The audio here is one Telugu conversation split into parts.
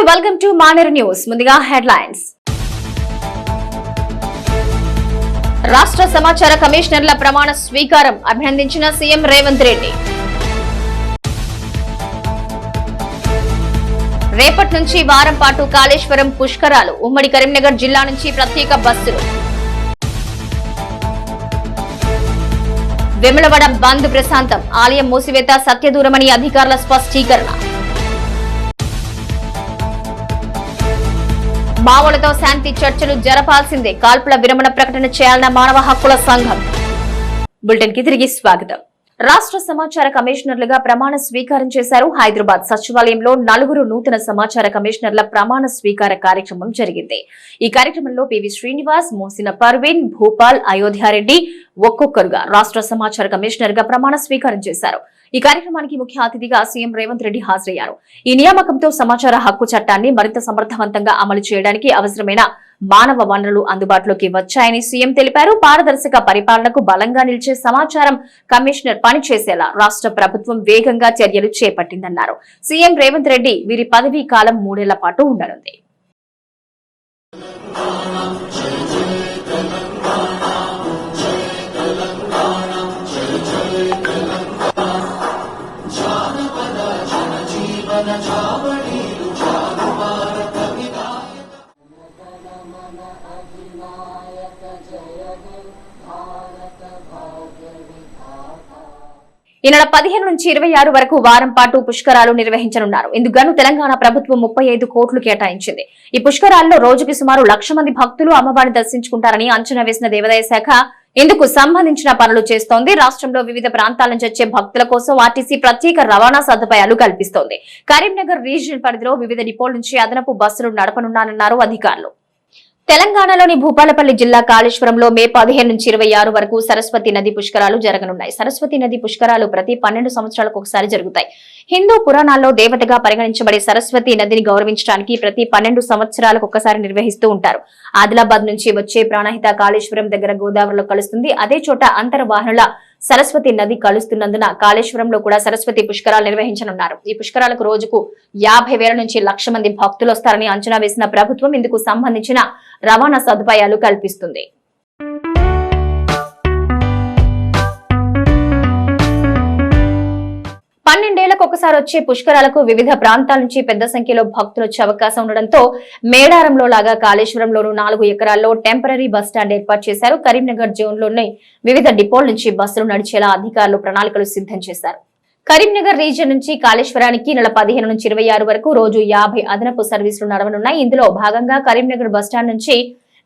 Hi welcome to Maneru news. ముందుగా హెడ్లైన్స్. రాష్ట్ర సమాచార కమిషనర్ల ప్రమాణ స్వీకారం అభినందించిన సీఎం రేవంత్ రెడ్డి. రేపటి నుంచి వారం పాటు కాళేశ్వరం పుష్కరాలు ఉమ్మడి కరీంనగర్ జిల్లా నుంచి ప్రత్యేక బస్సులు. విమలవడ బంద్ ప్రశాంతం ఆలయం మూసివేత సత్యదూరమని అధికారుల స్పష్టీకరణ. మావోలతో శాంతి చర్చలు జరపాల్సిందే. కాల్పుల విరమణ ప్రకటన చేయాలన్న మానవ హక్కుల సంఘం. బులెటిన్కి తిరిగి స్వాగతం. రాష్ట్ర సమాచార కమిషనర్లుగా ప్రమాణ స్వీకారం చేశారు. హైదరాబాద్ సచివాలయంలో నలుగురు నూతన సమాచార కమిషనర్ల ప్రమాణ స్వీకార కార్యక్రమం జరిగింది. ఈ కార్యక్రమంలో పివి శ్రీనివాస్ మోసిన పర్వీన్ భూపాల్ అయోధ్యారెడ్డి ఒక్కొక్కరుగా రాష్ట్ర సమాచార కమిషనర్గా ప్రమాణ స్వీకారం చేశారు. ఈ కార్యక్రమానికి ముఖ్య అతిథిగా సీఎం రేవంత్ రెడ్డి హాజరయ్యారు. ఈ నియామకంతో సమాచార హక్కు చట్టాన్ని మరింత సమర్థవంతంగా అమలు చేయడానికి అవసరమైన మానవ వనరులు అందుబాటులోకి వచ్చాయని సీఎం తెలిపారు. పారదర్శక పరిపాలనకు బలంగా నిలిచే సమాచారం కమిషనర్ పనిచేసేలా రాష్ట్ర ప్రభుత్వం వేగంగా చర్యలు చేపట్టిందన్నారు. సీఎం రేవంత్ రెడ్డి వీరి పదవీ కాలం మూడేళ్ళ పాటు ఉండనుంది. ఈ నెల పదిహేను నుంచి ఇరవై ఆరు వరకు వారం పాటు పుష్కరాలు నిర్వహించనున్నారు. ఇందుకు తెలంగాణ ప్రభుత్వం ముప్పై ఐదు కోట్లు కేటాయించింది. ఈ పుష్కరాల్లో రోజుకి సుమారు లక్ష మంది భక్తులు అమ్మవారిని దర్శించుకుంటారని అంచనా వేసిన దేవాదాయ శాఖ ఇందుకు సంబంధించిన పనులు చేస్తోంది? రాష్ట్రంలో వివిధ ప్రాంతాల నుంచి వచ్చే భక్తుల కోసం ఆర్టీసీ ప్రత్యేక రవాణా సదుపాయాలు కల్పిస్తోంది. కరీంనగర్ రీజియన్ పరిధిలో వివిధ డిపోల నుంచి అదనపు బస్సులు నడపనున్నారన్నారు అధికారులు. తెలంగాణలోని భూపాలపల్లి జిల్లా కాళేశ్వరంలో మే పదిహేను నుంచి ఇరవై ఆరు వరకు సరస్వతి నది పుష్కరాలు జరగనున్నాయి. సరస్వతి నది పుష్కరాలు ప్రతి పన్నెండు సంవత్సరాలకు ఒకసారి జరుగుతాయి. హిందూ పురాణాల్లో దేవతగా పరిగణించబడే సరస్వతి నదిని గౌరవించడానికి ప్రతి పన్నెండు సంవత్సరాలకు ఒకసారి నిర్వహిస్తూ ఉంటారు. ఆదిలాబాద్ నుంచి వచ్చే ప్రాణహిత కాళేశ్వరం దగ్గర గోదావరిలో కలుస్తుంది. అదే చోట అంతర్వాహనుల సరస్వతి నది కలుస్తున్నందున కాళేశ్వరంలో కూడా సరస్వతి పుష్కరాలు నిర్వహించనున్నారు. ఈ పుష్కరాలకు రోజుకు యాభై వేల నుంచి లక్ష మంది భక్తులు వస్తారని అంచనా వేసిన ప్రభుత్వం ఇందుకు సంబంధించిన రవాణా సదుపాయాలు కల్పిస్తుంది. ఒకసారి వచ్చే పుష్కరాలకు వివిధ ప్రాంతాల నుంచి పెద్ద సంఖ్యలో భక్తులు వచ్చే అవకాశం ఉండడంతో మేడారంలో లాగా కాళేశ్వరంలోనూ నాలుగు ఎకరాల్లో టెంపరీ బస్టాండ్ ఏర్పాటు చేశారు. కరీంనగర్ జోన్లోని వివిధ డిపోల నుంచి బస్సులు నడిచేలా అధికారులు ప్రణాళికలు సిద్ధం చేశారు. కరీంనగర్ రీజియన్ నుంచి కాళేశ్వరానికి నెల పదిహేను నుంచి ఇరవై ఆరు వరకు రోజు యాభై అదనపు సర్వీసులు నడవనున్నాయి. ఇందులో భాగంగా కరీంనగర్ బస్టాండ్ నుంచి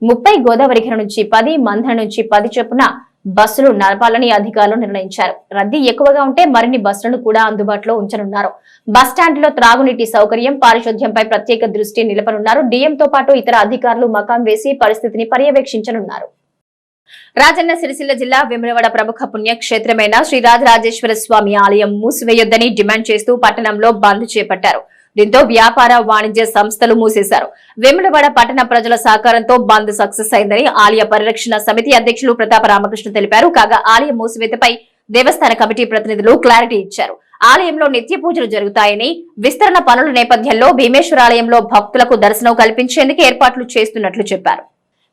ముప్పై గోదావరిఖర నుంచి పది మంధన నుంచి పది చొప్పున బస్సులు నడపాలని అధికారులు నిర్ణయించారు. రద్దీ ఎక్కువగా ఉంటే మరిన్ని బస్సులను కూడా అందుబాటులో ఉంచనున్నారు. బస్టాండ్లో త్రాగునీటి సౌకర్యం పారిశుధ్యంపై ప్రత్యేక దృష్టి నిలపనున్నారు. డిఎంతో పాటు ఇతర అధికారులు మకాం వేసి పరిస్థితిని పర్యవేక్షించనున్నారు. రాజన్న సిరిసిల్ల జిల్లా వెములవాడ ప్రముఖ పుణ్యక్షేత్రమైన శ్రీ రాజరాజేశ్వర స్వామి ఆలయం మూసివేయొద్దని డిమాండ్ చేస్తూ పట్టణంలో బంద్ చేపట్టారు. దీంతో వ్యాపార వాణిజ్య సంస్థలు మూసేశారు. వేములవాడ పట్టణ ప్రజల సహకారంతో బంద్ సక్సెస్ అయిందని ఆలయ పరిరక్షణ సమితి అధ్యక్షులు ప్రతాప రామకృష్ణ తెలిపారు. కాగా ఆలయ మూసివేతపై దేవస్థాన కమిటీ ప్రతినిధులు క్లారిటీ ఇచ్చారు. ఆలయంలో నిత్య పూజలు జరుగుతాయని విస్తరణ పనుల నేపథ్యంలో భీమేశ్వర ఆలయంలో భక్తులకు దర్శనం కల్పించేందుకు ఏర్పాట్లు చేస్తున్నట్లు చెప్పారు.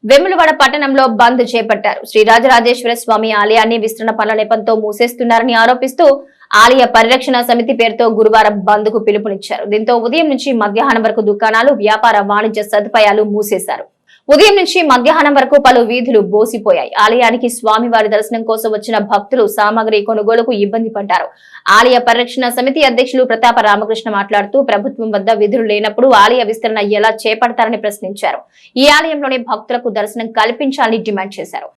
వెములవాడ పట్టణంలో బంద్ చేపట్టారు. శ్రీ రాజరాజేశ్వర స్వామి ఆలయాన్ని విస్తరణ పనుల నేపథ్యంతో మూసేస్తున్నారని ఆరోపిస్తూ ఆలయ పరిరక్షణ సమితి పేరుతో గురువారం బంద్కు పిలుపునిచ్చారు. దీంతో ఉదయం నుంచి మధ్యాహ్నం వరకు దుకాణాలు వ్యాపార వాణిజ్య సదుపాయాలు మూసేశారు. ఉదయం నుంచి మధ్యాహ్నం వరకు పలు వీధులు బోసిపోయాయి. ఆలయానికి స్వామివారి దర్శనం కోసం వచ్చిన భక్తులు సామాగ్రి కొనుగోలుకు ఇబ్బంది పడ్డారు. ఆలయ పరిరక్షణ సమితి అధ్యక్షులు ప్రతాప రామకృష్ణ మాట్లాడుతూ ప్రభుత్వం వద్ద విధులు లేనప్పుడు ఆలయ విస్తరణ ఎలా చేపడతారని ప్రశ్నించారు. ఈ ఆలయంలోని భక్తులకు దర్శనం కల్పించాలని డిమాండ్ చేశారు.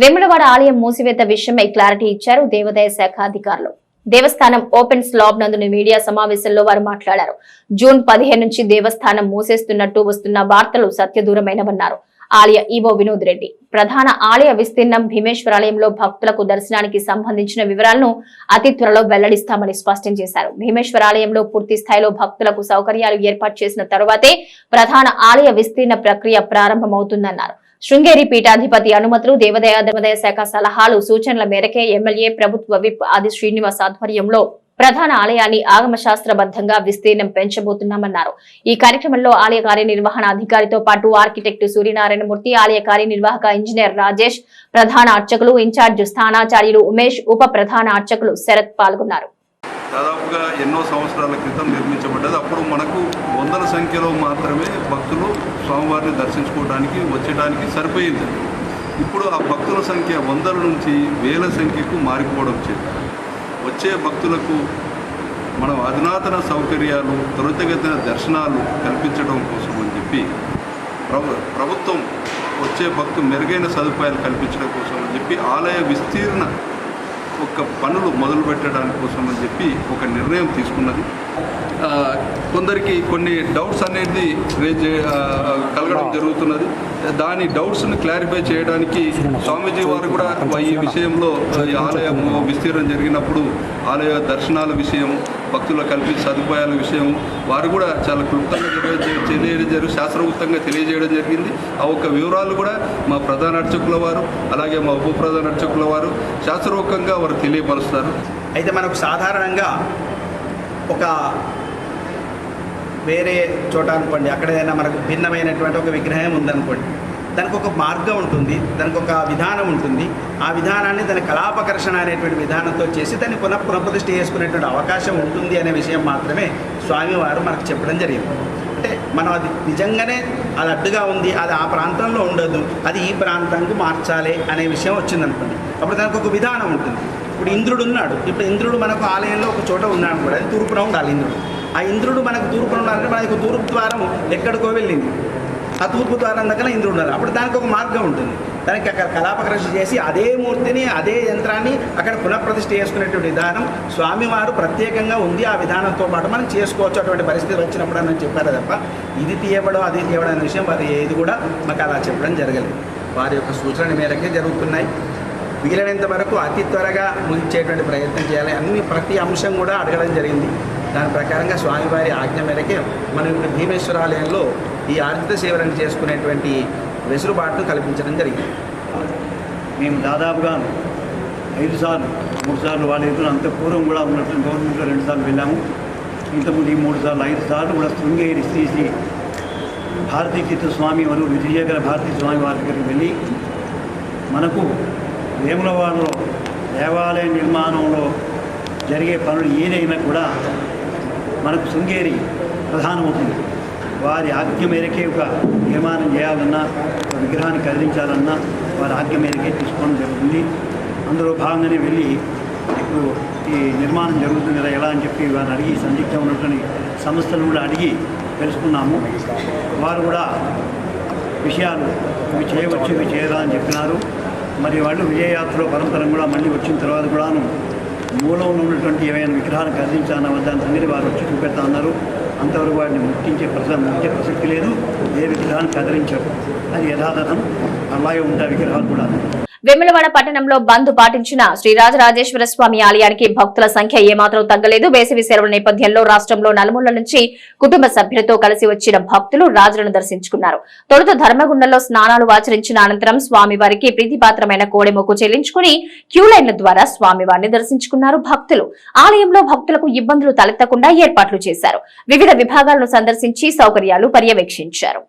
వెములవాడ ఆలయం మూసివేత విషయమై క్లారిటీ ఇచ్చారు దేవాదాయ శాఖ అధికారులు. దేవస్థానం ఓపెన్ స్లాబ్ నందుని మీడియా సమావేశంలో వారు మాట్లాడారు. జూన్ పదిహేను నుంచి దేవస్థానం మూసేస్తున్నట్టు వస్తున్న వార్తలు సత్యదూరమైనవన్నారు. ఆలయ ఈవో వినోద్ రెడ్డి. ప్రధాన ఆలయ విస్తీర్ణం భీమేశ్వరాలయంలో భక్తులకు దర్శనానికి సంబంధించిన వివరాలను అతి త్వరలో వెల్లడిస్తామని స్పష్టం చేశారు. భీమేశ్వరాలయంలో పూర్తి స్థాయిలో భక్తులకు సౌకర్యాలు ఏర్పాటు చేసిన తరువాతే ప్రధాన ఆలయ విస్తీర్ణ ప్రక్రియ ప్రారంభమవుతుందన్నారు. శృంగేరి పీఠాధిపతి అనుమతులు దేవాదాయ ధర్మదాయ శాఖ సలహాలు సూచనల మేరకే ఎమ్మెల్యే ప్రభుత్వ విప్ ఆది శ్రీనివాస్ ఆధ్వర్యంలో ప్రధాన ఆలయాన్ని ఆగమ శాస్త్రబద్ధంగా విస్తీర్ణం పెంచబోతున్నామన్నారు. ఈ కార్యక్రమంలో ఆలయ కార్యనిర్వహణ అధికారితో పాటు ఆర్కిటెక్ట్ సూర్యనారాయణమూర్తి ఆలయ కార్యనిర్వాహక ఇంజనీర్ రాజేష్ ప్రధాన అర్చకులు ఇన్ఛార్జ్ స్థానాచార్యులు ఉమేష్ ఉప ప్రధాన అర్చకులు శరత్ పాల్గొన్నారు. దాదాపుగా ఎన్నో సంవత్సరాల క్రితం నిర్మించబడ్డది. అప్పుడు మనకు వందల సంఖ్యలో మాత్రమే భక్తులు స్వామివారిని దర్శించుకోవడానికి వచ్చేయడానికి సరిపోయింది. ఇప్పుడు ఆ భక్తుల సంఖ్య వందల నుంచి వేల సంఖ్యకు మారిపోవడం చేత వచ్చే భక్తులకు మనం అధునాతన సౌకర్యాలు త్వరితగతిన దర్శనాలు కల్పించడం కోసం అని చెప్పి ప్రభు ప్రభుత్వం వచ్చే భక్తు మెరుగైన సదుపాయాలు కల్పించడం కోసం అని చెప్పి ఆలయ విస్తీర్ణ ఒక పనులు మొదలు పెట్టడానికి కోసం అని చెప్పి ఒక నిర్ణయం తీసుకున్నది. కొందరికి కొన్ని డౌట్స్ అనేది రేజ్ కలగడం జరుగుతున్నది. దాని డౌట్స్ని క్లారిఫై చేయడానికి స్వామీజీ వారు కూడా ఈ విషయంలో ఈ ఆలయం విస్తీర్ణం జరిగినప్పుడు ఆలయ దర్శనాల విషయం భక్తుల కల్పించే సదుపాయాల విషయం వారు కూడా చాలా క్లుప్తంగా తెలియజేయడం జరిగింది. శాస్త్రవృత్తంగా తెలియజేయడం జరిగింది. ఆ ఒక్క వివరాలు కూడా మా ప్రధాన అర్చకుల వారు అలాగే మా ఉప ప్రధాన అర్చకుల వారు శాస్త్రవృత్తంగా వారు తెలియపరుస్తారు. అయితే మనకు సాధారణంగా ఒక వేరే చోట అనుకోండి అక్కడ ఏదైనా మనకు భిన్నమైనటువంటి ఒక విగ్రహం ఉందనుకోండి దానికి ఒక మార్గం ఉంటుంది దానికి ఒక విధానం ఉంటుంది. ఆ విధానాన్ని దాని కళాపకర్షణ అనేటువంటి విధానంతో చేసి దాన్ని పునః పునఃప్రతిష్ఠ చేసుకునేటువంటి అవకాశం ఉంటుంది అనే విషయం మాత్రమే స్వామివారు మనకు చెప్పడం జరిగింది. అంటే మనం అది నిజంగానే అది అడ్డుగా ఉంది అది ఆ ప్రాంతంలో ఉండదు అది ఈ ప్రాంతానికి మార్చాలి అనే విషయం వచ్చిందనుకోండి. అప్పుడు దానికి ఒక విధానం ఉంటుంది. ఇప్పుడు ఇంద్రుడు ఉన్నాడు. ఇప్పుడు ఇంద్రుడు మనకు ఆలయంలో ఒక చోట ఉన్నాడు కూడా అది తూర్పున ఉండాలి ఇంద్రుడు. ఆ ఇంద్రుడు మనకు తూర్పున ఉండాలంటే మనకు తూర్పు ద్వారం ఎక్కడికో వెళ్ళింది. ఆ తూర్పు ద్వారం దగ్గర ఇంద్రుడు ఉండాలి అప్పుడు దానికి ఒక మార్గం ఉంటుంది. దానికి అక్కడ కళాపకృషి చేసి అదే మూర్తిని అదే యంత్రాన్ని అక్కడ పునఃప్రతిష్ఠ చేసుకునేటువంటి విధానం స్వామివారు ప్రత్యేకంగా ఉంది. ఆ విధానంతో పాటు మనం చేసుకోవచ్చు అటువంటి పరిస్థితి వచ్చినప్పుడు అని చెప్పారు తప్ప ఇది తీయబడం అది తీయబడం అనే విషయం వారు ఏది కూడా మాకు అలా చెప్పడం జరగలేదు. వారి యొక్క సూచన మేరకే జరుగుతున్నాయి. వీలైనంత వరకు అతి త్వరగా ముగించేటువంటి ప్రయత్నం చేయాలి. అన్ని ప్రతి అంశం కూడా అడగడం జరిగింది. దాని ప్రకారంగా స్వామివారి ఆజ్ఞ మేరకే మనం ఇప్పుడు భీమేశ్వరాలయంలో ఈ ఆర్థిక సేవలను చేసుకునేటువంటి వెసులుబాటును కల్పించడం జరిగింది. మేము దాదాపుగా ఐదు సార్లు మూడు సార్లు వాళ్ళ ఎదురు అంత పూర్వం కూడా ఉన్నట్టు గవర్నమెంట్లో రెండు సార్లు వెళ్ళాము. ఇంతకుముందు ఈ మూడు సార్లు ఐదు సార్లు కూడా శృంగేరి శ్రీ శ్రీ భారతీ స్వామి వారు విజయగర భారతీ స్వామి వారి దగ్గరికి వెళ్ళి మనకు వేములవాడలో దేవాలయ నిర్మాణంలో జరిగే పనులు ఏదైనా కూడా మనకు శృంగేరి ప్రధానమవుతుంది. వారి ఆజ్ఞ మేరకే ఒక నిర్మాణం చేయాలన్నా ఒక విగ్రహాన్ని కదిలించాలన్నా వారి ఆజ్ఞ మేరకే తీసుకోవడం జరుగుతుంది. అందులో భాగంగానే వెళ్ళి ఇప్పుడు ఈ నిర్మాణం జరుగుతుంది కదా ఎలా అని చెప్పి వారిని అడిగి సందిగ్ధం ఉన్నటువంటి సంస్థలను కూడా అడిగి తెలుసుకున్నాము. వారు కూడా విషయాలు ఇవి చేయవచ్చు ఇవి చేయరా అని చెప్పినారు. మరి వాళ్ళు విజయయాత్రలో పరంపరం కూడా మళ్ళీ వచ్చిన తర్వాత కూడాను మూలంలో ఉన్నటువంటి ఏవైనా విగ్రహాలు కదిలించాలన్న వద్ద సంగతి వారు వచ్చి చూపెడతా అన్నారు అంతవరకు వాటిని ముట్టించే ప్రస ముట్టే ప్రసక్తి లేదు. ఏ విగ్రహాన్ని కదిలించరు. అది యథాతథం. అలాగే ఉంటాయి విగ్రహాలు కూడా వెములవాడ పట్టణంలో బంద్ పాటించిన శ్రీరాజరాజేశ్వర స్వామి ఆలయానికి భక్తుల సంఖ్య ఏమాత్రం తగ్గలేదు. వేసవి సెలవుల నేపథ్యంలో రాష్ట్రంలో నలుమూలల నుంచి కుటుంబ సభ్యులతో కలిసి వచ్చిన భక్తులు రాజులను దర్శించుకున్నారు. తొలుత ధర్మగుండంలో స్నానాలు ఆచరించిన అనంతరం స్వామివారికి ప్రీతిపాత్రమైన కోడెమొక్కు చెల్లించుకుని క్యూ లైన్ల ద్వారా స్వామివారిని దర్శించుకున్నారు భక్తులు. ఆలయంలో భక్తులకు ఇబ్బందులు తలెత్తకుండా ఏర్పాట్లు చేశారు. వివిధ విభాగాలను సందర్శించి సౌకర్యాలు పర్యవేక్షించారు.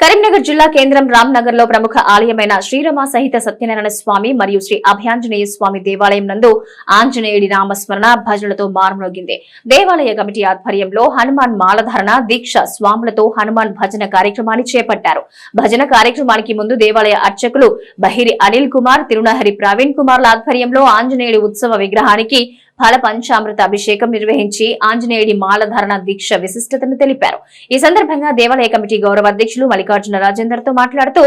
కరీంనగర్ జిల్లా కేంద్రం రామ్నగర్లో ప్రముఖ ఆలయమైన శ్రీరమ సహిత సత్యనారాయణ స్వామి మరియు శ్రీ అభయాంజనేయ స్వామి దేవాలయం నందు ఆంజనేయుడి నామస్మరణ భజనలతో మారుమోగింది దేవాలయ కమిటీ ఆధ్వర్యంలో హనుమాన్ మాలధారణ దీక్ష స్వాములతో హనుమాన్ భజన కార్యక్రమాన్ని చేపట్టారు. భజన కార్యక్రమానికి ముందు దేవాలయ అర్చకులు బహిరి అనిల్ కుమార్ తిరునహరి ప్రవీణ్ కుమార్ల ఆధ్వర్యంలో ఆంజనేయుడి ఉత్సవ విగ్రహానికి ఫల పంచామృత అభిషేకం నిర్వహించి ఆంజనేయుడి మాలధారణ దీక్ష విశిష్టతను తెలిపారు. ఈ సందర్భంగా దేవాలయ కమిటీ గౌరవ అధ్యక్షులు మల్లికార్జున రాజేందర్తో మాట్లాడుతూ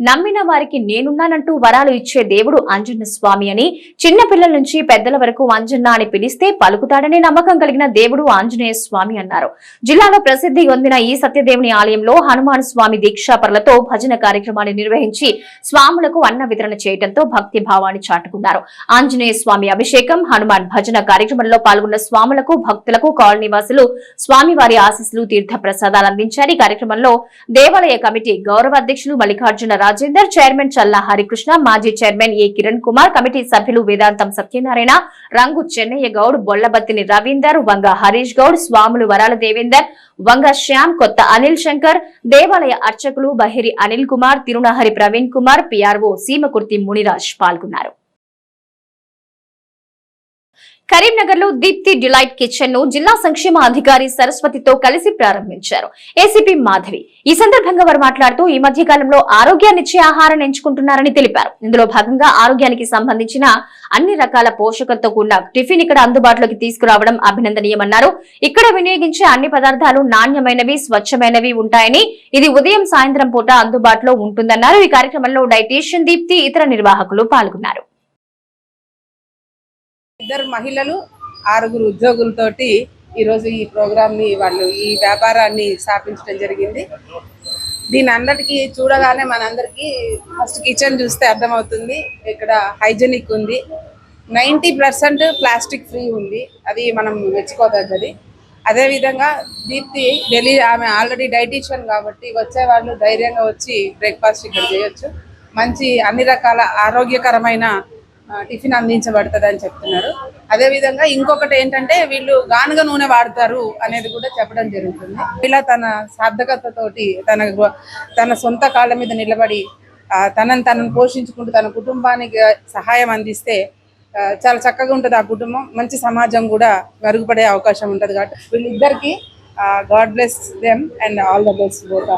నమ్మిన వారికి నేనున్నానంటూ వరాలు ఇచ్చే దేవుడు అంజన్న స్వామి అని చిన్న పిల్లల నుంచి పెద్దల వరకు అంజన్న అని పిలిస్తే పలుకుతాడనే నమ్మకం కలిగిన దేవుడు ఆంజనేయ స్వామి అన్నారు. జిల్లాలో ప్రసిద్ధి పొందిన ఈ సత్యదేవుని ఆలయంలో హనుమాన్ స్వామి దీక్షాపరులతో భజన కార్యక్రమాన్ని నిర్వహించి స్వాములకు అన్న వితరణ చేయడంతో భక్తి భావాన్ని చాటుకున్నారు. ఆంజనేయ స్వామి అభిషేకం హనుమాన్ భజన కార్యక్రమంలో పాల్గొన్న స్వాములకు భక్తులకు కాలనీవాసులు స్వామివారి ఆశీస్సులు తీర్థ ప్రసాదాలు అందించారు. ఈ కార్యక్రమంలో దేవాలయ కమిటీ గౌరవ అధ్యక్షులు మల్లికార్జున రాజేందర్ చైర్మన్ చల్లా హరికృష్ణ మాజీ chairman A Kiran Kumar committee సభ్యులు వేదాంతం సత్యనారాయణ రంగు చెన్నయ్య గౌడ్ బొల్లబత్తిని రవీందర్ వంగ హరీష్ గౌడ్ స్వాములు వరాల దేవేందర్ వంగ శ్యామ్ కొత్త అనిల్ శంకర్ దేవాలయ అర్చకులు బహిరి అనిల్ కుమార్ తిరునహరి ప్రవీణ్ కుమార్ పిఆర్ఓ సీమకుర్తి మునిరాజ్ పాల్గొన్నారు. కరీంనగర్లో దీప్తి డిలైట్ కిచెన్ను జిల్లా సంక్షేమ అధికారి సరస్వతితో కలిసి ప్రారంభించారు. ఏసీపీ మాధవి. ఈ సందర్భంగా వారు మాట్లాడుతూ ఈ మధ్య కాలంలో ఆరోగ్యాన్నిచ్చే ఆహారాన్ని ఎంచుకుంటున్నారని తెలిపారు. ఇందులో భాగంగా ఆరోగ్యానికి సంబంధించిన అన్ని రకాల పోషకాలతో కూడిన టిఫిన్ ఇక్కడ అందుబాటులోకి తీసుకురావడం అభినందనీయమన్నారు. ఇక్కడ వినియోగించే అన్ని పదార్థాలు నాణ్యమైనవి స్వచ్ఛమైనవి ఉంటాయని ఇది ఉదయం సాయంత్రం పూట అందుబాటులో ఉంటుందన్నారు. ఈ కార్యక్రమంలో డైటీషియన్ దీప్తి ఇతర నిర్వాహకులు పాల్గొన్నారు. ఇద్దరు మహిళలు ఆరుగురు ఉద్యోగులతోటి ఈరోజు ఈ ప్రోగ్రామ్ని వాళ్ళు ఈ వ్యాపారాన్ని స్థాపించడం జరిగింది. దీని అందరికీ చూడగానే మనందరికీ ఫస్ట్ కిచెన్ చూస్తే అర్థమవుతుంది. ఇక్కడ హైజెనిక్ ఉంది. నైంటీ పర్సెంట్ ప్లాస్టిక్ ఫ్రీ ఉంది. అది మనం మెచ్చుకోదగ్గది. అదేవిధంగా దీప్తి ఢిల్లీ ఆమె ఆల్రెడీ డైటీషియన్ కాబట్టి వచ్చే వాళ్ళు ధైర్యంగా వచ్చి బ్రేక్ఫాస్ట్ ఇక్కడ చేయొచ్చు. మంచి అన్ని రకాల ఆరోగ్యకరమైన టిఫిన్ అందించబడుతుంది అని చెప్తున్నారు. అదేవిధంగా ఇంకొకటి ఏంటంటే వీళ్ళు గానుగ నూనె వాడతారు అనేది కూడా చెప్పడం జరుగుతుంది. ఇలా తన సార్థకతతోటి తన తన సొంత కాళ్ళ మీద నిలబడి తనను తనని తనను పోషించుకుంటూ తన కుటుంబానికి సహాయం అందిస్తే చాలా చక్కగా ఉంటుంది ఆ కుటుంబం. మంచి సమాజం కూడా మెరుగుపడే అవకాశం ఉంటుంది కాబట్టి వీళ్ళిద్దరికి God bless them and all the best both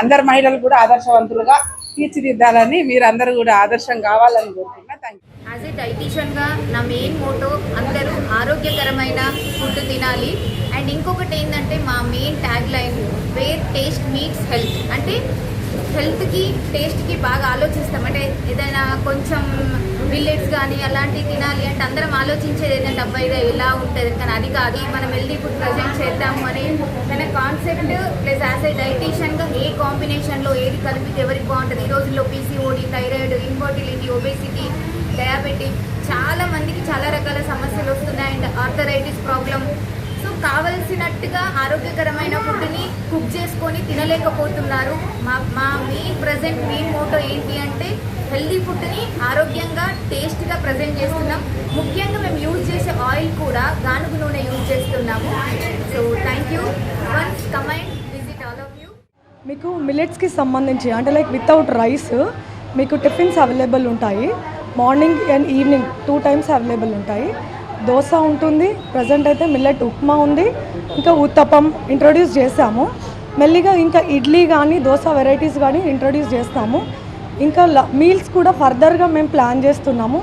అందరు మహిళలు కూడా ఆదర్శవంతులుగా తీర్చిదిద్దాలని మీరు అందరూ కూడా ఆదర్శం కావాలని కోరుకుంటున్నా. థ్యాంక్ యూ యాజ్ ఎ డైటీషియన్గా నా మెయిన్ మోటో అందరూ ఆరోగ్యకరమైన ఫుడ్ తినాలి. అండ్ ఇంకొకటి ఏంటంటే మా main tag line where taste meets health అంటే హెల్త్కి టేస్ట్కి బాగా ఆలోచిస్తాం. అంటే ఏదైనా కొంచెం మిల్లెట్స్ కానీ అలాంటివి తినాలి అంటే అందరం ఆలోచించేది ఏంటంటే అబ్బాయి ఇది ఎలా ఉంటుంది కానీ అది కాదు. మనం హెల్తీ ఫుడ్ ప్రజెంట్ చేద్దాము అనే మన కాన్సెప్ట్ ప్లస్ యాజ్ ఏ డైటీషియన్గా ఏ కాంబినేషన్లో ఏది కలిపితే ఎవరికి బాగుంటుంది? ఈ రోజుల్లో PCOD thyroid infertility obesity diabetic చాలా మందికి చాలా రకాల సమస్యలు వస్తున్నాయి అండ్ ఆర్థరైటిస్ ప్రాబ్లం కావలసినట్టుగా ఆరోగ్యకరమైన ఫుడ్ని కుక్ చేసుకొని తినలేకపోతున్నారు. మా మా మెయిన్ ప్రజెంట్ మెయిన్ మోటో ఏంటి అంటే హెల్దీ ఫుడ్ని ఆరోగ్యంగా టేస్ట్గా ప్రజెంట్ చేస్తున్నాం. ముఖ్యంగా మేము యూజ్ చేసే ఆయిల్ కూడా గానుగు నూనె యూజ్ చేస్తున్నాము. So thank you once come and visit all of you మీకు మిల్లెట్స్కి సంబంధించి అంటే లైక్ వితౌట్ రైస్ మీకు టిఫిన్స్ అవైలబుల్ ఉంటాయి. Morning and evening two times available ఉంటాయి. దోశ ఉంటుంది ప్రజెంట్ అయితే మిల్లెట్ ఉప్మా ఉంది. ఇంకా ఉత్తపం ఇంట్రొడ్యూస్ చేసాము మెల్లిగా ఇంకా ఇడ్లీ కానీ దోశ వెరైటీస్ కానీ ఇంట్రొడ్యూస్ చేస్తాము. ఇంకా మీల్స్ కూడా ఫర్దర్గా మేము ప్లాన్ చేస్తున్నాము.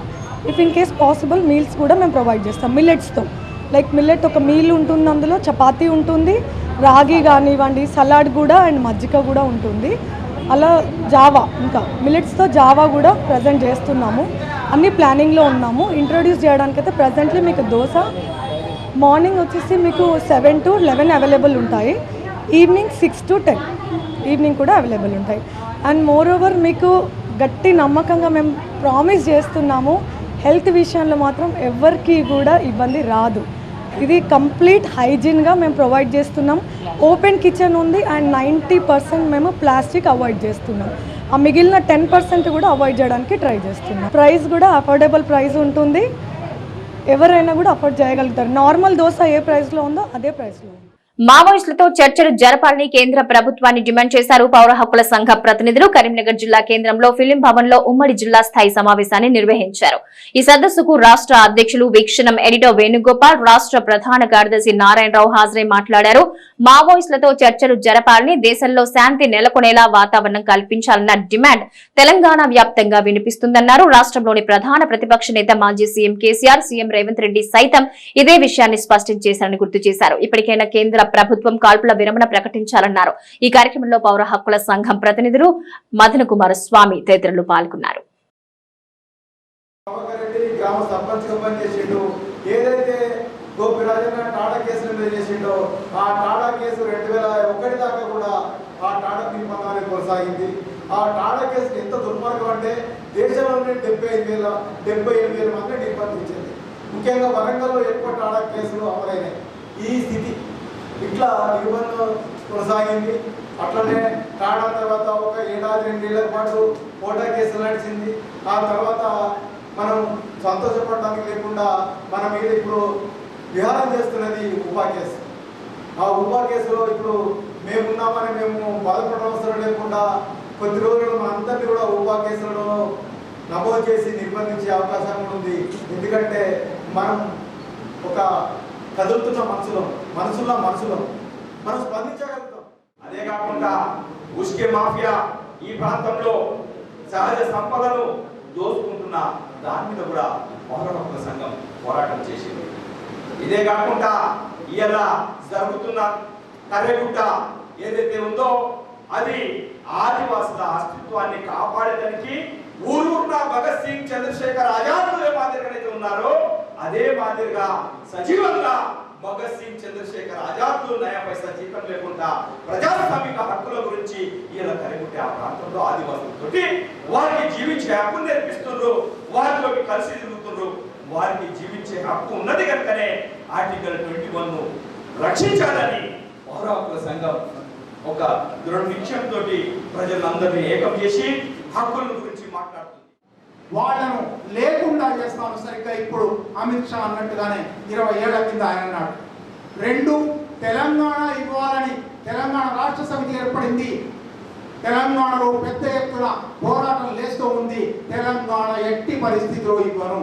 If in case possible meals కూడా మేము ప్రొవైడ్ చేస్తాం మిల్లెట్స్తో లైక్ మిల్లెట్ ఒక మీల్ ఉంటుంది అందులో చపాతీ ఉంటుంది రాగి కానివ్వండి సలాడ్ కూడా అండ్ మజ్జిగ కూడా ఉంటుంది. అలా జావా ఇంకా మిల్లెట్స్తో జావా కూడా ప్రజెంట్ చేస్తున్నాము. అన్ని ప్లానింగ్లో ఉన్నాము. ఇంట్రొడ్యూస్ చేయడానికైతే ప్రజెంట్లీ మీకు దోశ మార్నింగ్ వచ్చేసి మీకు సెవెన్ టు లెవెన్ అవైలబుల్ ఉంటాయి. Evening six to ten evening కూడా అవైలబుల్ ఉంటాయి. అండ్ మోర్ ఓవర్ మీకు గట్టి నమ్మకంగా మేము ప్రామిస్ చేస్తున్నాము. హెల్త్ విషయంలో మాత్రం ఎవరికి కూడా ఇబ్బంది రాదు. ఇది కంప్లీట్ హైజీన్గా మేము ప్రొవైడ్ చేస్తున్నాం. ఓపెన్ కిచెన్ ఉంది అండ్ నైంటీ పర్సెంట్ మేము ప్లాస్టిక్ అవాయిడ్ చేస్తున్నాం. ఆ మిగిలిన టెన్ పర్సెంట్ కూడా అవాయిడ్ చేయడానికి ట్రై చేస్తున్నాం. ప్రైస్ కూడా అఫోర్డబుల్ ప్రైస్ ఉంటుంది. ఎవరైనా కూడా అఫోర్డ్ చేయగలుగుతారు. నార్మల్ దోశ ఏ ప్రైస్లో ఉందో అదే ప్రైస్లో ఉంది మావోయిస్టులతో చర్చలు జరపాలని కేంద్ర ప్రభుత్వాన్ని డిమాండ్ చేశారు పౌర హక్కుల సంఘ ప్రతినిధులు. కరీంనగర్ జిల్లా కేంద్రంలో ఫిలిం భవన్లో ఉమ్మడి జిల్లా స్థాయి సమావేశాన్ని నిర్వహించారు. ఈ సదస్సుకు రాష్ట్ర అధ్యక్షులు వీక్షణం ఎడిటర్ వేణుగోపాల్ రాష్ట్ర ప్రధాన కార్యదర్శి నారాయణరావు హాజరై మాట్లాడారు. మావోయిస్టులతో చర్చలు జరపాలని దేశంలో శాంతి నెలకొనేలా వాతావరణం కల్పించాలన్న డిమాండ్ తెలంగాణ వ్యాప్తంగా వినిపిస్తుందన్నారు. రాష్ట్రంలోని ప్రధాన ప్రతిపక్ష నేత మాజీ CM KCR CM Revanth Reddy సైతం ఇదే విషయాన్ని స్పష్టం చేశారని గుర్తు చేశారు. ఇప్పటికైనా కేంద్ర ప్రభుత్వం కాల్పుల విరమణ ప్రకటించాలన్నారు. ఈ కార్యక్రమంలో పౌర హక్కుల సంఘం ప్రతినిధులు మదన కుమార్ స్వామి తదితరులు పాల్గొన్నారు. ఏదైతే గోపిరాజన్న టాటా కేసుల మీద చేసిండో ఆ టాటా కేసు రెండు వేల ఒకటి దాకా కూడా ఆ టాటా తీర్మానం కొనసాగింది. ఆ టాటా కేసు ఎంత దుర్మార్గం అంటే దేశంలోనే డెబ్బై ఐదు వేల డెబ్బై ఏడు వేల మంది నిర్బంధించింది. ముఖ్యంగా వరంగల్లో ఎక్కువ టాటా కేసులు అమలైనాయి. ఈ స్థితి ఇట్లా నిబంధన కొనసాగింది. అట్లనే టాటా తర్వాత ఒక ఏడాది రెండేళ్ళ పాటు కోటా కేసులు నడిచింది. ఆ తర్వాత మనం సంతోషపడడానికి లేకుండా మన మీద ఇప్పుడు విహారం చేస్తున్నది ఉపా కేసు. ఆ ఉపా కేసులో ఇప్పుడు మేమున్నామని మేము బాధపడడం అవసరం లేకుండా కొద్ది రోజులు మనందరినీ కూడా ఉపా కేసులలో నమోదు చేసి నిర్బంధించే అవకాశం ఉంది. ఎందుకంటే మనం ఒక కదులుతున్న మనసులో మనసులో మనసులో. మనం స్పందించగలుగుతాం. అదే కాకుండా ఉష్కే మాఫియా ఈ ప్రాంతంలో సహజ సంపదను దోచుకుంటున్న దాని మీద కూడా పౌర సంఘం పోరాటం చేసింది. ఇదే కాకుండా ఇవాళ జరుగుతున్న కర్రెగుట్ట ఏదైతే ఉందో అది ఆదివాసుల అస్తిత్వాన్ని కాపాడేదానికి ఊరూరున భగత్ సింగ్ చంద్రశేఖర్ ఆజాద్ ఏ మాదిరిగానైతే ఉన్నారో అదే మాదిరిగా సజీవంగా భగత్ సింగ్ చంద్రశేఖర్ ఆజాద్ నయా పైసా జీతం లేకుండా ప్రజాస్వామిక హక్కుల గురించి ఈయన కరిగుట్టే ఆ ప్రాంతంలో ఆదివాసులతోటి వారికి జీవించే హక్కు నేర్పిస్తున్నారు వారిలోకి కలిసి తిరుగుతున్నారు వారికి జీవించే హక్కు ఉన్నది కనుకనే ఆర్టికల్ ట్వంటీ వన్ రక్షించాలని పౌర హక్కుల సంఘం ఒక దృఢ నిశ్చయంతో ప్రజలందరినీ ఏకం చేసి హక్కుల గురించి వాళ్ళను లేకుండా చేస్తాను సరిగ్గా ఇప్పుడు అమిత్ షా అన్నట్టుగానే ఇరవై ఏళ్ళ కింద ఆయన అన్నాడు. రెండు తెలంగాణ ఇవ్వాలని తెలంగాణ రాష్ట్ర సమితి ఏర్పడింది. తెలంగాణలో పెద్ద ఎత్తున పోరాటం లేస్తూ ఉంది. తెలంగాణ ఎట్టి పరిస్థితిలో ఇవ్వను.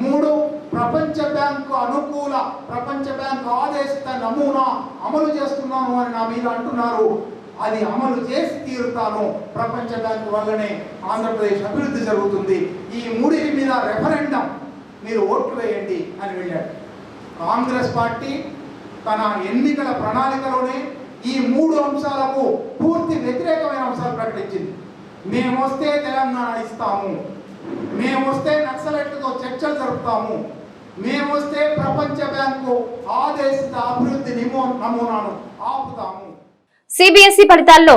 మూడు ప్రపంచ బ్యాంకు అనుకూల ప్రపంచ బ్యాంకు ఆదేశిత నమూనా అమలు చేస్తున్నాను అని నా మీద అంటున్నారు. అది అమలు చేసి తీరుతాను. ప్రపంచ బ్యాంకు వల్లనే ఆంధ్రప్రదేశ్ అభివృద్ధి జరుగుతుంది. ఈ మూడింటి మీద రెఫరెండం మీరు ఓట్లు వేయండి అని వెళ్ళాడు. కాంగ్రెస్ పార్టీ తన ఎన్నికల ప్రణాళికలోనే ఈ మూడు అంశాలకు పూర్తి వ్యతిరేకమైన అంశాలు ప్రకటించింది. మేము వస్తే తెలంగాణ ఇస్తాము. మేము వస్తే చర్చలు జరుపుతాము. మేము వస్తే ప్రపంచ బ్యాంకు ఆదేశిత అభివృద్ధి నిమో నమూనాను ఆపుతాము. సిబిఎస్ఈ ఫలితాల్లో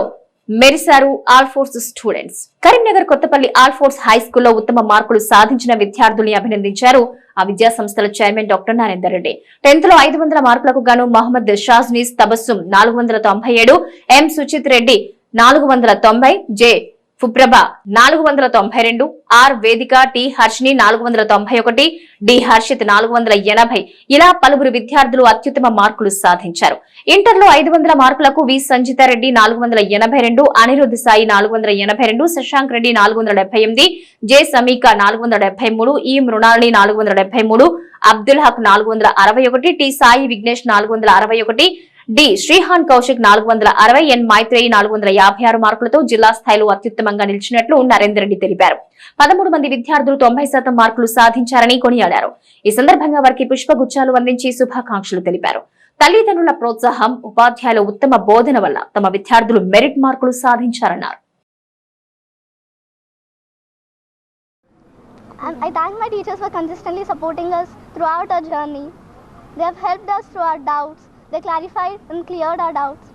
మెరిశారు Alphores students. Karimnagar Kothapalli Alphores high స్కూల్లో ఉత్తమ మార్కులు సాధించిన విద్యార్థుల్ని అభినందించారు ఆ విద్యా సంస్థల చైర్మన్ డాక్టర్ నారేందర్ రెడ్డి. టెన్త్లో ఐదు వందల మార్కులకు గాను మహమ్మద్ షాజ్నీస్ తబస్సుం నాలుగు వందల తొంభై ఏడు ఎం సుచిత్ రెడ్డి నాలుగు వందల తొంభై జె సుప్రభ నాలుగు వందల తొంభై రెండు ఆర్ వేదిక టి హర్షిని నాలుగు వందల తొంభై ఒకటి డి హర్షిత్ నాలుగు వందల ఎనభై ఇలా పలువురు విద్యార్థులు అత్యుత్తమ మార్కులు సాధించారు ఇంటర్లో ఐదు వందల మార్కులకు వి సంజితారెడ్డి నాలుగు వందల ఎనభై రెండు అనిరుద్ధ సాయి నాలుగు వందల ఎనభై రెండు శశాంక్ రెడ్డి నాలుగు వందల డెబ్బై ఎనిమిది జె సమీక నాలుగు వందల డెబ్బై మూడు ఈ మృణాళి నాలుగు వందల డెబ్బై మూడు అబ్దుల్ హక్ నాలుగు వందల అరవై ఒకటి టి సాయి విఘ్నేష్ నాలుగు వందల అరవై ఒకటి డి శ్రీహాన్ కౌశిక్ నాలుగు వందల అరవై ఎన్ మైత్రేయి నాలుగు వందల యాభై ఆరు మార్కులతో జిల్లా స్థాయిలో అత్యుత్తమంగా నిలిచినట్లు నరేందర్ రెడ్డి తెలిపారు పదమూడు మంది విద్యార్థులు తొంభై శాతం మార్కులు సాధించారని కొనియాడారు ఈ సందర్భంగా వారికి పుష్పగుచ్చాలు అందించి శుభాకాంక్షలు తెలిపారు తల్లిదండ్రుల ప్రోత్సాహం ఉపాధ్యాయుల ఉత్తమ బోధన వల్ల తమ విద్యార్థులు మెరిట్ మార్కులు సాధించారన్నారు And I thank my teachers for consistently supporting us throughout our journey. They have helped us through our doubts. They clarified and cleared our doubts.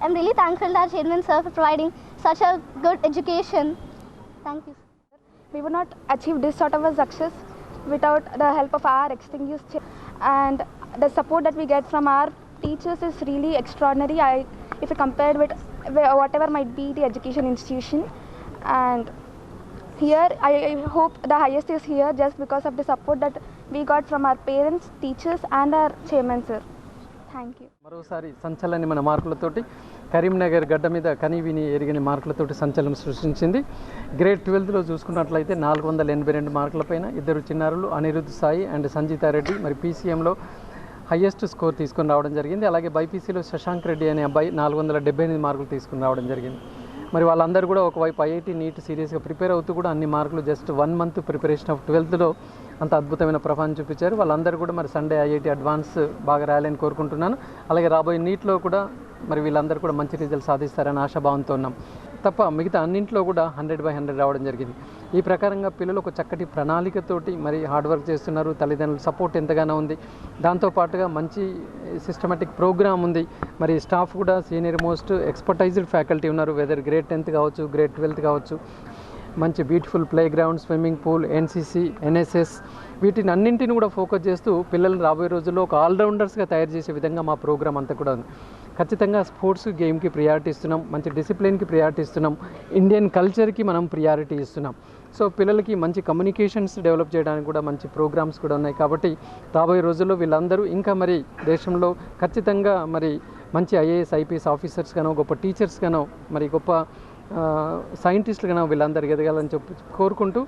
I'm really thankful to our chairman sir for providing such a good education. Thank you. we would not achieve this sort of a success without the help of our extinguished and the support that we get from our teachers is really extraordinary I, if you compare with whatever might be the education institution and here I, I hope the highest is here just because of the support that we got from our parents teachers and our chairman sir thank you మరోసారి సంచలనమైన మార్కులతోటి కరీంనగర్ గడ్డ మీద కనివిని ఎరిగిన మార్కులతోటి సంచలనం సృష్టించింది. గ్రేడ్ ట్వెల్త్లో చూసుకున్నట్లయితే నాలుగు వందల ఎనభై రెండు మార్కులపైన ఇద్దరు చిన్నారులు అనిరుద్ధ్ సాయి అండ్ సంజితారెడ్డి మరి పీసీఎంలో హయ్యెస్ట్ స్కోర్ తీసుకుని రావడం జరిగింది. అలాగే బైపీసీలో శశాంక్ రెడ్డి అనే అబ్బాయి నాలుగు వందల డెబ్బై ఎనిమిది మార్కులు తీసుకుని రావడం జరిగింది. మరి వాళ్ళందరూ కూడా ఒకవైపు ఐఐటి నీట్ సీరియస్గా ప్రిపేర్ అవుతూ కూడా అన్ని మార్కులు just one month preparation of ట్వెల్త్లో అంత అద్భుతమైన ప్రఫాన్ చూపించారు. వాళ్ళందరూ కూడా మరి సండే ఐఐటి అడ్వాన్స్ బాగా రాయాలని కోరుకుంటున్నాను. అలాగే రాబోయే నీట్లో కూడా మరి వీళ్ళందరూ కూడా మంచి రిజల్ట్ సాధిస్తారని ఆశాభావంతో ఉన్నాం. తప్ప మిగతా అన్నింటిలో కూడా హండ్రెడ్ బై హండ్రెడ్ రావడం జరిగింది. ఈ ప్రకారంగా పిల్లలు ఒక చక్కటి ప్రణాళికతోటి మరి హార్డ్ వర్క్ చేస్తున్నారు. తల్లిదండ్రుల సపోర్ట్ ఎంతగానో ఉంది. దాంతోపాటుగా మంచి సిస్టమేటిక్ ప్రోగ్రామ్ ఉంది. మరి స్టాఫ్ కూడా సీనియర్ మోస్ట్ ఎక్స్పర్టైజ్డ్ ఫ్యాకల్టీ ఉన్నారు. వెదర్ గ్రేడ్ టెన్త్ కావచ్చు గ్రేడ్ ట్వెల్త్ కావచ్చు. మంచి beautiful play ground swimming pool NCC NSS వీటిని అన్నింటిని కూడా ఫోకస్ చేస్తూ పిల్లల్ని రాబోయే రోజుల్లో ఒక ఆల్రౌండర్స్గా తయారు చేసే విధంగా మా ప్రోగ్రామ్ అంతా కూడా ఉంది. ఖచ్చితంగా స్పోర్ట్స్ గేమ్కి ప్రియారిటీ ఇస్తున్నాం మంచి డిసిప్లిన్కి ప్రియారిటీ ఇస్తున్నాం ఇండియన్ కల్చర్కి మనం ప్రియారిటీ ఇస్తున్నాం. సో పిల్లలకి మంచి కమ్యూనికేషన్స్ డెవలప్ చేయడానికి కూడా మంచి ప్రోగ్రామ్స్ కూడా ఉన్నాయి కాబట్టి రాబోయే రోజుల్లో వీళ్ళందరూ ఇంకా మరి దేశంలో ఖచ్చితంగా మరి మంచి ఐఏఎస్ ఐపీఎస్ ఆఫీసర్స్ గానో గొప్ప టీచర్స్ గానో మరి గొప్ప సైంటిస్టులుగా వీళ్ళందరూ ఎదగాలని చెప్పి కోరుకుంటూ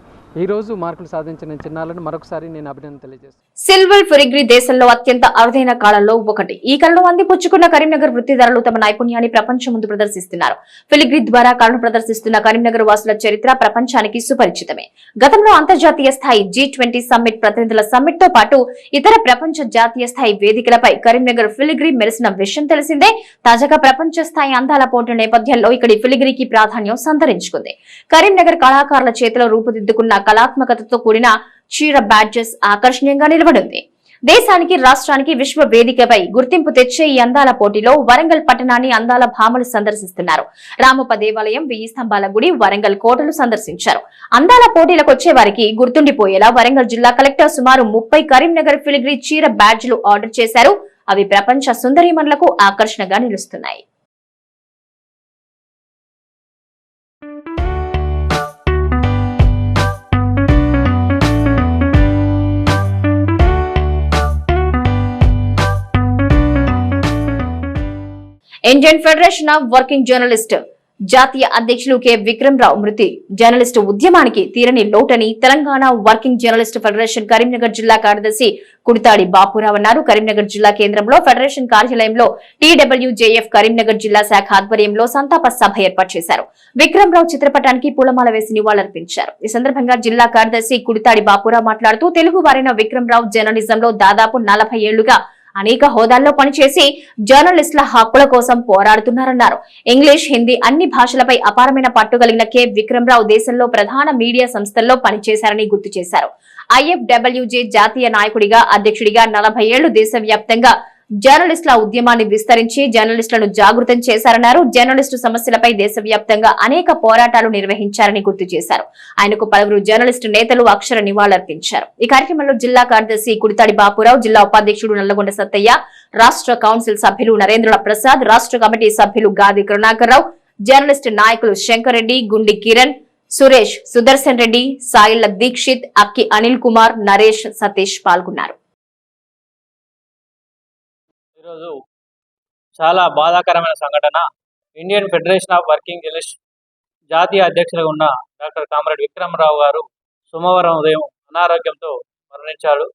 ఈరోజు మార్కులు సాధించిన చిన్నాలను మరొకసారి నేను అభినందన తెలియజేస్తాను సిల్వర్ ఫిరిగ్రీ దేశంలో అత్యంత అరుదైన కాలంలో ఒకటి. ఈ కళను అందిపుచ్చుకున్న కరీంనగర్ వృత్తిదారులు తమ నైపుణ్యాన్ని ప్రపంచం ముందు ప్రదర్శిస్తున్నారు. ఫిలిగ్రీ ద్వారా కళను ప్రదర్శిస్తున్న కరీంనగర్ వాసుల చరిత్ర ప్రపంచానికి సుపరిచితమే. గతంలో అంతర్జాతీయ స్థాయి జీ ట్వంటీ సమ్మిట్ ప్రతినిధుల సమ్మిట్తో పాటు ఇతర ప్రపంచ జాతీయ స్థాయి వేదికలపై కరీంనగర్ ఫిలిగ్రీ మెరిసిన విషయం తెలిసిందే. తాజాగా ప్రపంచ స్థాయి అందాల పోటీ నేపథ్యంలో ఇక్కడి ఫిలిగ్రీకి ప్రాధాన్యం సంతరించుకుంది. కరీంనగర్ కళాకారుల చేతిలో రూపుదిద్దుకున్న కళాత్మకతతో కూడిన చీర బ్యాడ్జెస్ ఆకర్షణీయంగా నిలబడింది. దేశానికి రాష్ట్రానికి విశ్వ వేదికపై గుర్తింపు తెచ్చే ఈ అందాల పోటీలో వరంగల్ పట్టణాన్ని అందాల భామలు సందర్శిస్తున్నారు. రామప్ప దేవాలయం వెయ్యి స్తంభాల గుడి వరంగల్ కోటలు సందర్శించారు. అందాల పోటీలకు వచ్చే వారికి గుర్తుండిపోయేలా వరంగల్ జిల్లా కలెక్టర్ సుమారు ముప్పై కరీంనగర్ ఫిలిగ్రీ చీర బ్యాడ్జ్లు ఆర్డర్ చేశారు. అవి ప్రపంచ సుందరీమణులకు ఆకర్షణగా నిలుస్తున్నాయి. Indian federation of working journalist జాతీయ అధ్యక్షులు కె. విక్రమ్రావు మృతి. జర్నలిస్టు ఉద్యమానికి తీరని లోటని Telangana working journalist federation Karimnagar జిల్లా కార్యదర్శి కుడితాడి బాపురావు అన్నారు. కరీంనగర్ జిల్లా కేంద్రంలో ఫెడరేషన్ కార్యాలయంలో టీడబ్ల్యూజేఎఫ్ కరీంనగర్ జిల్లా శాఖ ఆధ్వర్యంలో సంతాప సభ ఏర్పాటు చేశారు. విక్రమ్ రావు చిత్రపటానికి పూలమాల వేసి నివాళులర్పించారు. ఈ సందర్భంగా జిల్లా కార్యదర్శి కుడితాడి బాపురావు మాట్లాడుతూ తెలుగు వారైన విక్రమ్ రావు జర్నలిజంలో దాదాపు నలభై ఏళ్ళుగా అనేక హోదాల్లో పనిచేసి జర్నలిస్టుల హక్కుల కోసం పోరాడుతున్నారన్నారు. ఇంగ్లీష్ హిందీ అన్ని భాషలపై అపారమైన పట్టు కలిగిన కె. విక్రమరావు దేశంలో ప్రధాన మీడియా సంస్థల్లో పనిచేశారని గుర్తు చేశారు. ఐఎఫ్డబ్ల్యూజే జాతీయ నాయకుడిగా అధ్యక్షుడిగా నలభై ఏళ్ళు దేశవ్యాప్తంగా జర్నలిస్టుల ఉద్యమాన్ని విస్తరించి జర్నలిస్టులను జాగృతం చేశారన్నారు. జర్నలిస్టు సమస్యలపై దేశవ్యాప్తంగా అనేక పోరాటాలు నిర్వహించారని గుర్తు చేశారు. ఆయనకు పలువురు జర్నలిస్టు నేతలు అక్షర నివాళులర్పించారు. ఈ కార్యక్రమంలో జిల్లా కార్యదర్శి కుడితాడి బాపురావు జిల్లా ఉపాధ్యక్షుడు నల్లగొండ సత్తయ్య రాష్ట్ర కౌన్సిల్ సభ్యులు నరేంద్రుల ప్రసాద్ రాష్ట్ర కమిటీ సభ్యులు గాది కరుణాకర్రావు జర్నలిస్టు నాయకులు శంకర్రెడ్డి గుండి కిరణ్ సురేష్ సుదర్శన్ రెడ్డి సాయిల దీక్షిత్ అక్కి అనిల్ కుమార్ నరేష్ సతీష్ పాల్గొన్నారు. ఈరోజు చాలా బాధాకరమైన సంఘటన. Indian federation of working journalist జాతీయ అధ్యక్షులుగా ఉన్న డాక్టర్ కామరేడ్ విక్రమరావు గారు సోమవారం ఉదయం అనారోగ్యంతో మరణించాడు.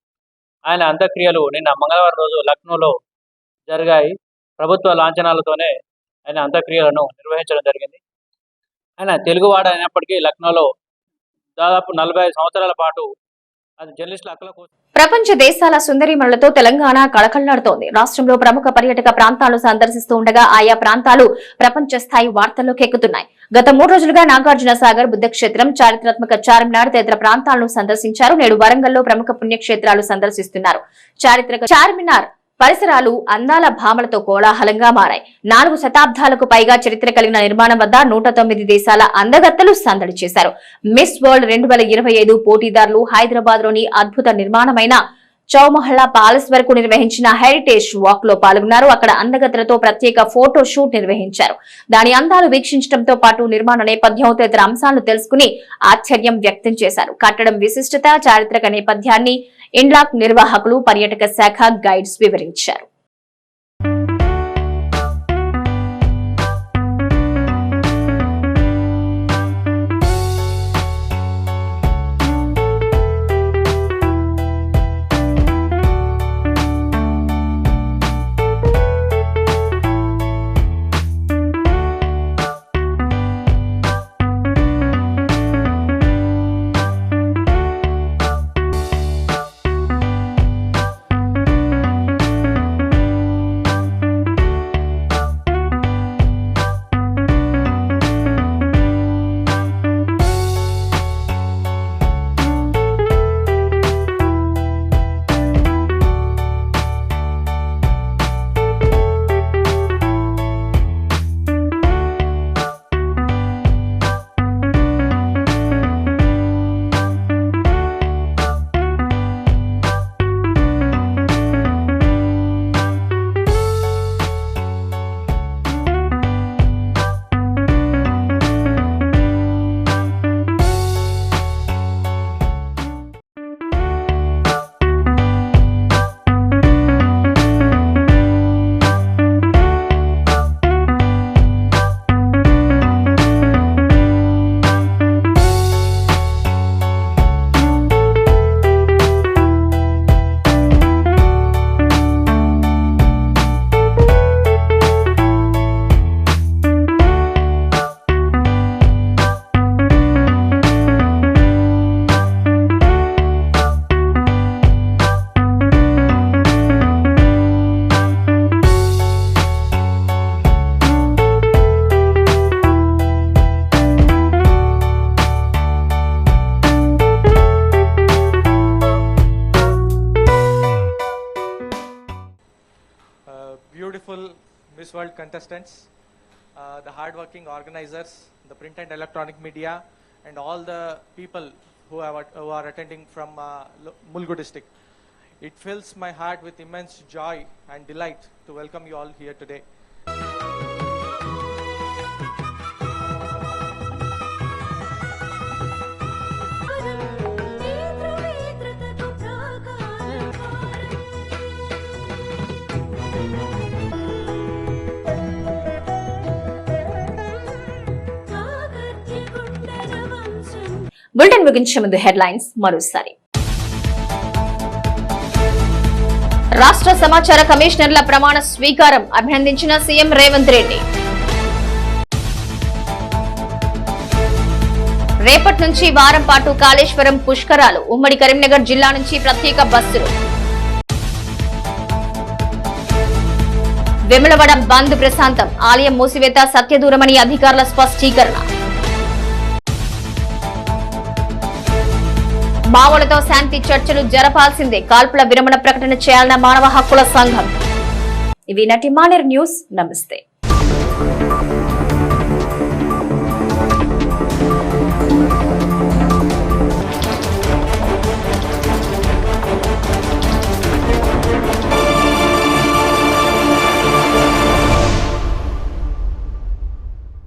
ఆయన అంత్యక్రియలు నిన్న మంగళవారం రోజు లక్నోలో జరిగాయి. ప్రభుత్వ లాంఛనాలతోనే ఆయన అంత్యక్రియలను నిర్వహించడం జరిగింది. ఆయన తెలుగువాడు అయినప్పటికీ లక్నోలో దాదాపు నలభై సంవత్సరాల పాటు అది జర్నలిస్టుల హక్కుల కోసం ప్రపంచ దేశాల సుందరిమణులతో తెలంగాణ కళకళ్ళాడుతోంది. రాష్ట్రంలో ప్రముఖ పర్యాటక ప్రాంతాలను సందర్శిస్తూ ఉండగా ఆయా ప్రాంతాలు ప్రపంచ స్థాయి వార్తల్లోకి ఎక్కుతున్నాయి. గత మూడు రోజులుగా నాగార్జున సాగర్ బుద్ధక్షేత్రం చారిత్రాత్మక చార్మినార్ తదితర ప్రాంతాలను సందర్శించారు. నేడు వరంగల్లో ప్రముఖ పుణ్యక్షేత్రాలు సందర్శిస్తున్నారు. చారిత్రక చార్మినార్ పరిసరాలు అందాల భామలతో కోలాహలంగా మారాయి. నాలుగు శతాబ్దాలకు పైగా చరిత్ర కలిగిన నిర్మాణం వద్ద నూట తొమ్మిది దేశాల అందగత్తలు సందడి చేశారు. మిస్ వరల్డ్ రెండు వేల ఇరవై ఐదు పోటీదారులు హైదరాబాద్లోని అద్భుత నిర్మాణమైన చౌమహల్లా ప్యాలెస్ వరకు నిర్వహించిన హెరిటేజ్ వాక్లో పాల్గొన్నారు. అక్కడ అందగత్తలతో ప్రత్యేక ఫోటో షూట్ నిర్వహించారు. దాని అందాలు వీక్షించడంతో పాటు నిర్మాణ నేపథ్యం తదితర అంశాలను తెలుసుకుని ఆశ్చర్యం వ్యక్తం చేశారు. కట్టడం విశిష్టత చారిత్రక నేపథ్యాన్ని ఇండ్లాక్ నిర్వాహకులు పర్యాటక శాఖ గైడ్స్ వివరించారు. Miss World contestants, uh, the hardworking organizers, the print and electronic media, and all the people who, have, who are attending from uh, Mulgu district. It fills my heart with immense joy and delight to welcome you all here today. Bulletin ముగించే ముందు హెడ్లైన్స్ మరోసారి. రాష్ట్ర సమాచార కమిషనర్ల ప్రమాణ స్వీకారం అభినందించిన సీఎం రేవంత్ రెడ్డి. రేపటి నుంచి వారం పాటు కాళేశ్వరం పుష్కరాలు ఉమ్మడి కరీంనగర్ జిల్లా నుంచి ప్రత్యేక బస్సులు. వెములవడం బంద్ ప్రశాంతం ఆలయం మూసివేత సత్యదూరమని అధికారుల స్పష్టీకరణ. మావోలతో శాంతి చర్చలు జరపాల్సిందే. కాల్పుల విరమణ ప్రకటన చేయాలన్న మానవ హక్కుల సంఘం. ఇవి నటి మానేర్ న్యూస్. నమస్తే.